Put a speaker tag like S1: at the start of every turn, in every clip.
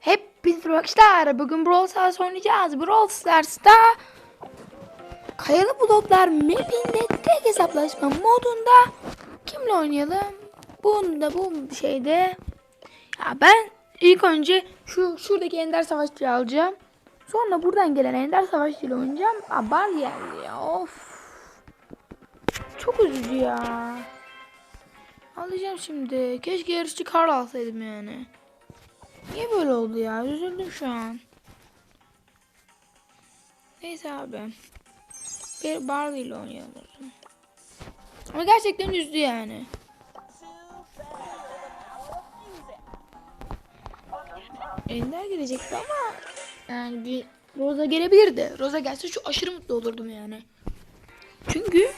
S1: Hepinize arkadaşlar bugün Brawl Stars oynayacağız. Brawl Stars'ta Kayalı Bloklar mapinde tek hesaplaşma modunda kimle oynayalım? Bunda bu şeyde ya ben ilk önce şu şuradaki Ender Savaşçı'yı alacağım. Sonra buradan gelen Ender Savaşçı ile oynayacağım. Aa bar geldi ya of. Çok üzücü ya. Alacağım şimdi. Keşke yarışçı Karl alsaydım yani. Niye böyle oldu ya? Üzüldüm şu an. Neyse abi. Bir Barley ile oynayalım. Ama gerçekten üzdü yani. Ender gelecekti ama yani bir Rosa gelebilirdi. Rosa gelse şu aşırı mutlu olurdum yani. Çünkü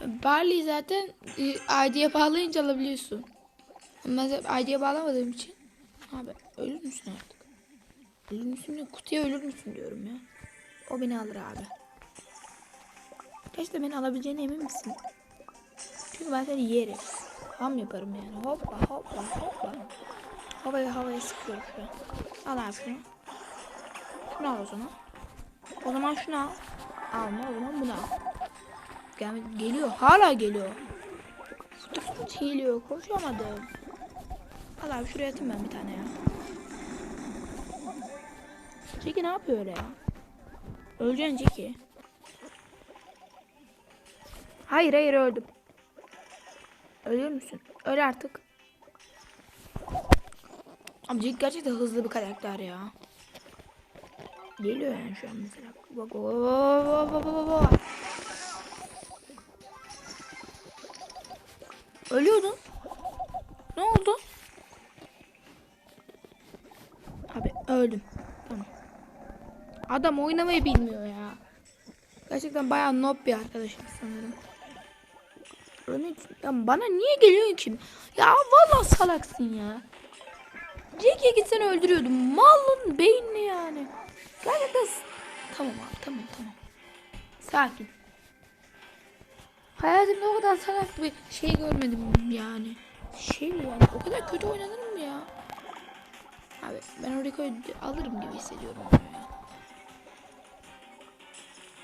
S1: Barley zaten e, ID'ye bağlayınca alabiliyorsun. Ben ID'ye bağlamadığım için Abi ölür müsün artık? Ölür müsün ya? Kutuya ölür müsün diyorum ya. O beni alır abi. Gerçekten beni alabileceğine emin misin? Çünkü ben seni yerim. Ham yaparım yani. Hoppa hoppa hoppa. Havaya havaya sıkıyorum şu an. Al abi şunu. Şunu al o zaman. O zaman şunu al. Alma o zaman bunu al. Gel, geliyor. Hala geliyor. Fıtı fıtı geliyor. Koşamadım. Al abi şuraya atayım ben bir tane ya. Jackie ne yapıyor öyle ya? Öleceksin Jackie. Hayır hayır öldüm. Ölür müsün? Öl artık. Jackie gerçekten hızlı bir karakter ya. Geliyor yani şu an mesela. Bak bak bak. Ölüyordun. Ne oldu? Abi öldüm. Tamam. Adam oynamayı bilmiyor ya. Gerçekten bayağı noob bir arkadaşım sanırım. Ya bana niye geliyorsun ki? Ya vallahi salaksın ya. Jack'e gitsen öldürüyordum. Malın beynini yani. Gerçekten Tamam abi tamam tamam. Sakin. Hayatımda o kadar salak bir şey görmedim yani. Şey yani o kadar kötü oynanır mı ya? Abi ben orayı alırım gibi hissediyorum.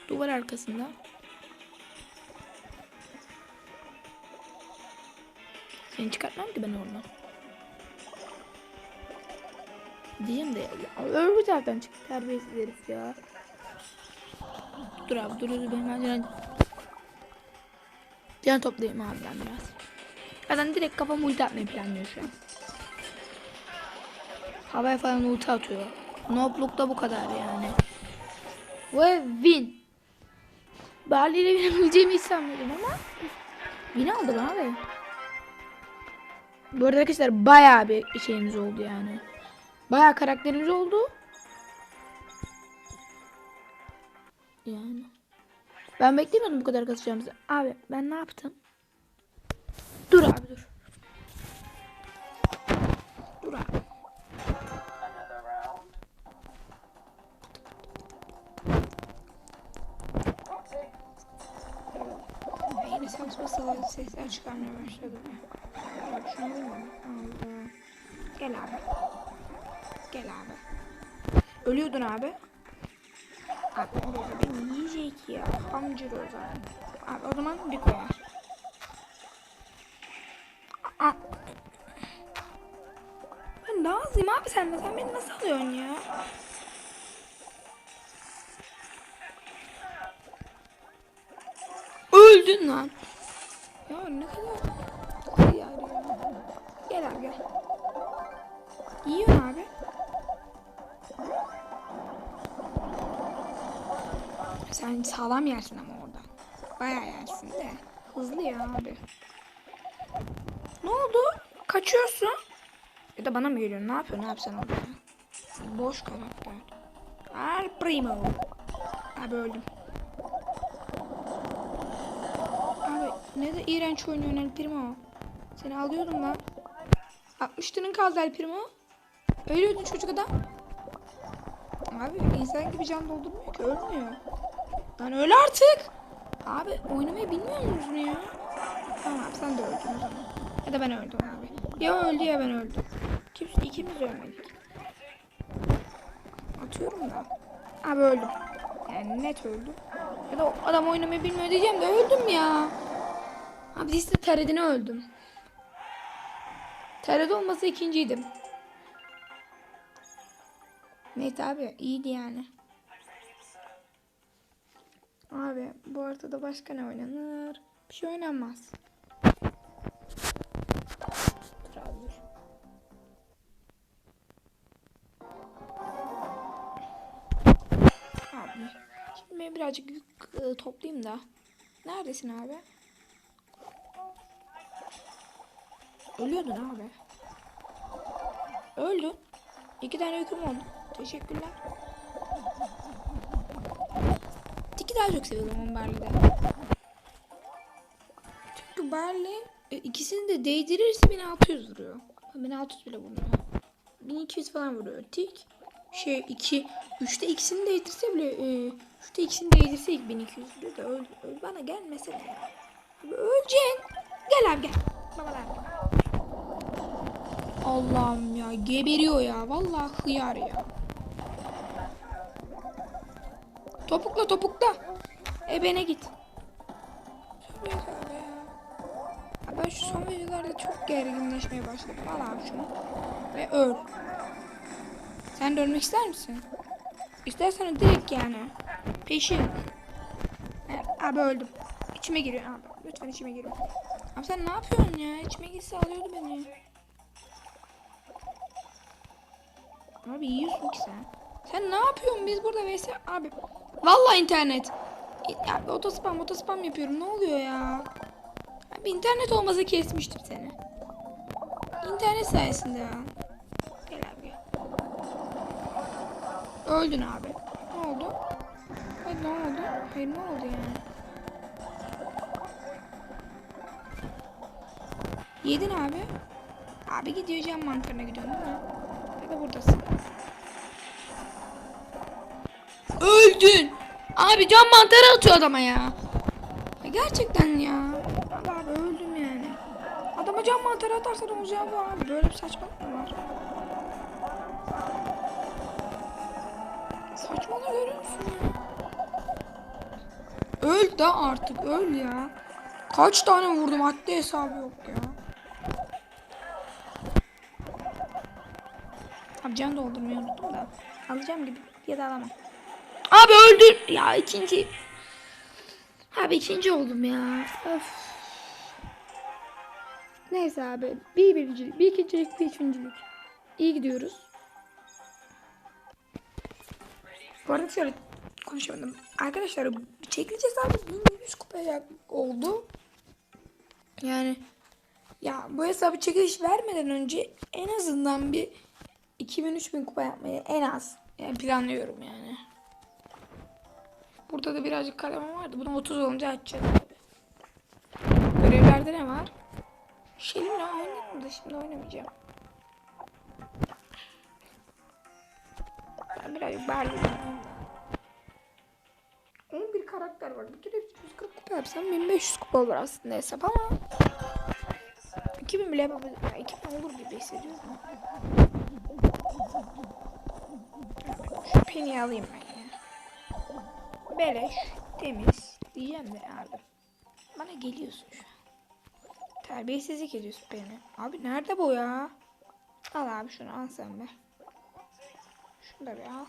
S1: Duvar arkasında. Seni çıkartmam ki ben oradan. Diyeyim de ya, öbür taraftan çık terbiyesiz herif ya. Dur abi dur dur benim acilen Can toplayayım abi ben biraz. Zaten direkt kafamı ulti atmayı planlıyor şu an. Havaya falan ulti atıyor. Nobluk da bu kadar yani. Ve win. Barley ile binebileceğimi hiç sanmıyordum ama win aldım abi. Bu arada arkadaşlar bayağı bir şeyimiz oldu yani. Bayağı karakterimiz oldu. Yani. Ben beklemiyordum bu kadar kasacağımızı. Abi ben ne yaptım? Dur abi dur. Dur abi. Saçma salak sesler çıkarmaya başladım. Bak şunu alayım. Gel abi. Gel abi. Ölüyordun abi. Abi o beni yiyecek ya. Hamcı Roza. Abi o zaman bir koyar. Ben daha azıyım abi sen de. Sen beni nasıl alıyorsun ya? Öldün lan. Ne kadar hıyar ya. Gel abi gel. Yiyorsun abi. Sen sağlam yersin ama oradan. Bayağı yersin de. Hızlı ya abi. Ne oldu? Kaçıyorsun. Ya da bana mı geliyorsun? Ne yapıyorsun? Ne yapsan orada? Boş karakter. Al primo. Abi öldüm. Abi ne de iğrenç oynuyorsun El Primo. Seni alıyordum lan. 60 tının kaldı El Primo. Ölüyordun çocuk adam. Abi insan gibi can doldurmuyor ki ölmüyor. Lan öl artık. Abi oynamayı bilmiyor musun ya? Tamam sen de öldün o zaman. Ya da ben öldüm abi. Ya öldü ya ben öldüm. Kimse ikimiz ölmedik. atıyorum da. Abi öldüm. Yani net öldüm. Ya da adam oynamayı bilmiyor diyeceğim de öldüm ya. Abi işte teredine öldüm. TR'de olmasa ikinciydim. Neyse abi iyiydi yani. Abi bu haritada başka ne oynanır? Bir şey oynanmaz. Abi şimdi birazcık yük e, toplayayım da. Neredesin abi? Ölüyordun abi. Öldün. İki tane yüküm oldu. Teşekkürler. Tiki daha çok seviyordum onu Barley'de. Çünkü Barley e, ikisini de değdirirse 1600 vuruyor. 1600 bile vurmuyor. 1200 falan vuruyor. Tik şey 2 3'te ikisini değdirse bile e, 3'te ikisini değdirse ilk 1200 vuruyor da öl, öl bana gelmesene ya. Abi öleceksin. Gel abi gel. Babalar gel. Allah'ım ya geberiyor ya. Vallahi hıyar ya. Topukla topukla. Ebene git. Ya. Ben şu son videolarda çok gerginleşmeye başladım. Al abi şunu. Ve öl. Sen de ölmek ister misin? İstersen direkt yani. Peşin. Abi öldüm. İçime giriyor abi. Lütfen içime giriyor. Abi sen ne yapıyorsun ya? İçime girse alıyordu beni. Abi yiyorsun ki sen. Sen ne yapıyorsun biz burada vs abi. Vallahi internet. Abi otospam otospam yapıyorum. Ne oluyor ya? Abi internet olmasa kesmiştim seni. İnternet sayesinde ya. Gel abi gel. Öldün abi. Ne oldu? Hayır ne oldu? Hayır ne oldu yani? Yedin abi. Abi gidiyor cam mantarına gidiyorsun değil mi? Da buradasın. Öldün. Abi cam mantarı atıyor adama ya. ya gerçekten ya. Abi, öldüm yani. Adama cam mantarı atarsan olacağı bu abi. Böyle bir saçmalık mı var? Saçmalığı görüyor musun ya? Öl da artık öl ya. Kaç tane vurdum haddi hesabı yok ya. Abi can doldurmayı unuttum da. Alacağım gibi ya da alamam. Abi öldün. Ya ikinci. Abi ikinci oldum ya. Öf. Neyse abi. Bir birincilik, bir ikincilik, bir üçüncülük. İyi gidiyoruz. Bu arada şöyle konuşamadım. Arkadaşlar çekiliş hesabı 1100 kupaya oldu. Yani ya bu hesabı çekiliş vermeden önce en azından bir 2000-3000 kupa yapmayı en az yani planlıyorum yani. Burada da birazcık kalemim vardı. Bunu 30 olunca açacağız. Görevlerde ne var? Şeyimle oynadım da şimdi oynamayacağım. Ben birazcık Berlin'im. 11 karakter var. Bir kere 140 kupa yapsam 1500 kupa olur aslında hesap ama 2000 bile yapabilirim. Ya 2000 olur gibi hissediyorum. Şu peni alayım ben ya. Beleş, temiz diyeceğim de abi. Bana geliyorsun şu an. Terbiyesizlik ediyorsun beni. Abi nerede bu ya? Al abi şunu al sen be. Şunu da bir al.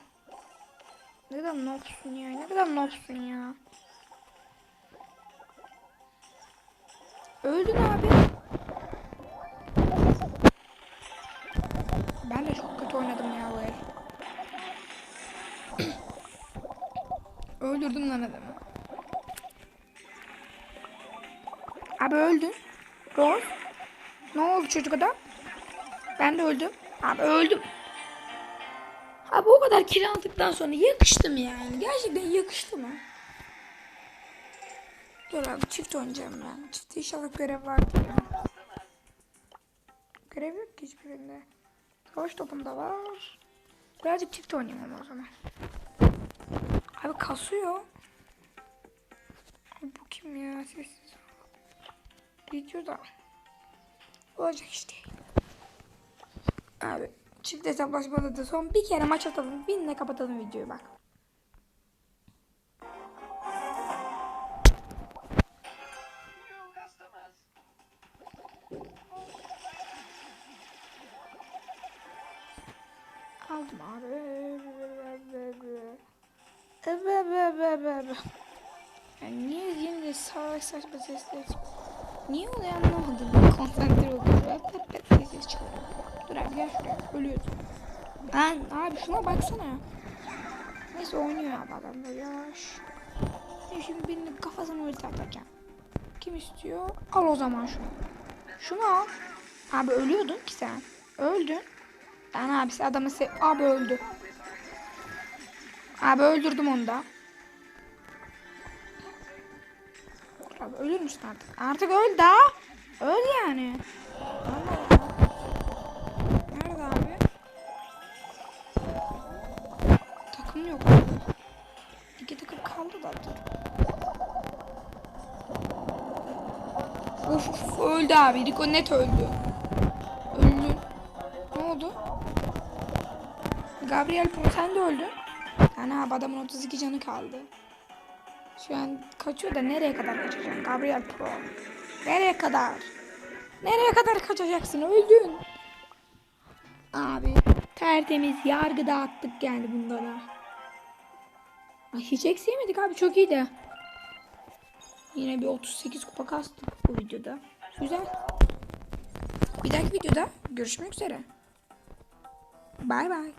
S1: Ne kadar nopsun ya? Ne kadar nopsun ya? Öldün abi. Oynadım ya el. Öldürdüm lan adamı. Abi öldün. Rol. Ne oldu çocuk adam? Ben de öldüm. Abi öldüm. Abi o kadar kill aldıktan sonra yakıştı mı yani? Gerçekten yakıştı mı? Dur abi çift oynayacağım ben. Çift inşallah görev vardır. Görev yok ki hiçbirinde. Savaş topunda var. Birazcık çift oynayayım ama o zaman. Abi kasıyor. Abi bu kim ya? Sessiz. Video da. Olacak işte. Abi çift hesaplaşmada da son bir kere maç atalım. Binle kapatalım videoyu bak. Yani niye yine salak saçma sesler? Niye oluyor anlamadım. Ben konsantre oluyorum. Ben pet pet sesler çıkıyor. Dur abi gel şuraya. Ölüyorsun. Lan abi şuna baksana. Neyse oynuyor abi adam böyle yavaş. Ben şimdi birinin kafasına ulti atacağım. Kim istiyor? Al o zaman şunu. Şunu al. Abi ölüyordun ki sen. Öldün. Ben abisi adamı se... Abi öldü. Abi öldürdüm onu da. Abi ölür müsün artık? Artık öl daha. Öl yani. Nerede abi? Takım yok. İki takım kaldı da dur. Of of öldü abi. Rico net öldü. Öldü. Ne oldu? Gabriel sen de öldün. Yani abi adamın 32 canı kaldı. Şu an kaçıyor da nereye kadar kaçacaksın Gabriel Pro? Nereye kadar? Nereye kadar kaçacaksın? Öldün. Abi tertemiz yargı dağıttık geldi bunlara. Ay, hiç eksiyemedik abi çok iyiydi. Yine bir 38 kupa kastık bu videoda. Güzel. Bir dahaki videoda görüşmek üzere. Bay bay.